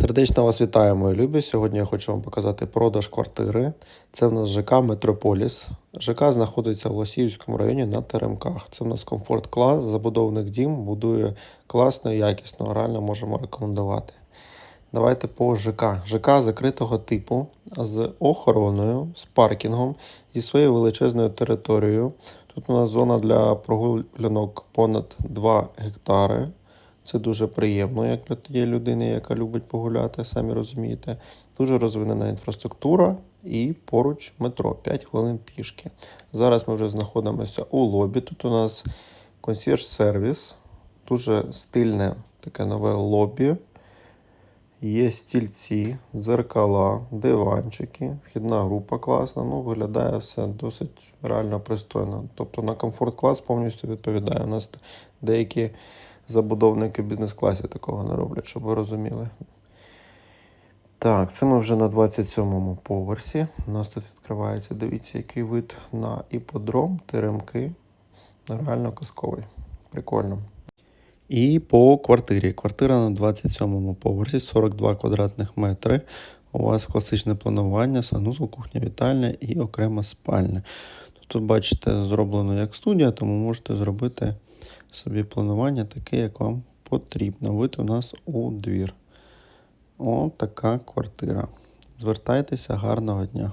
Сердечно вас вітаю, мої любі. Сьогодні я хочу вам показати продаж квартири. Це в нас ЖК Метрополіс. ЖК знаходиться в Лосіївському районі на Теремках. Це в нас комфорт клас, забудовник дім, будує класно і якісно. Реально можемо рекомендувати. Давайте по ЖК. ЖК закритого типу з охороною, з паркінгом, зі своєю величезною територією. Тут у нас зона для прогулянок понад 2 гектари. Це дуже приємно, як для тієї людини, яка любить погуляти, самі розумієте. Дуже розвинена інфраструктура і поруч метро 5 хвилин пішки. Зараз ми вже знаходимося у лобі. Тут у нас консьєрж-сервіс, дуже стильне таке нове лобі. Є стільці, дзеркала, диванчики, вхідна група класна. Ну, виглядає все досить реально пристойно. Тобто на комфорт клас повністю відповідає. У нас деякі забудовники бізнес-класі такого не роблять, щоб ви розуміли. Так, це ми вже на 27-му поверсі. У нас тут відкривається, дивіться, який вид на іподром, теремки. Реально казковий. Прикольно. І по квартирі. Квартира на 27-му поверсі, 42 квадратних метри. У вас класичне планування, санузел, кухня, вітальня і окрема спальня. Тут, бачите, зроблено як студія, тому можете зробити собі планування таке, як вам потрібно. Вид у нас у двір. О, така квартира. Звертайтеся, гарного дня.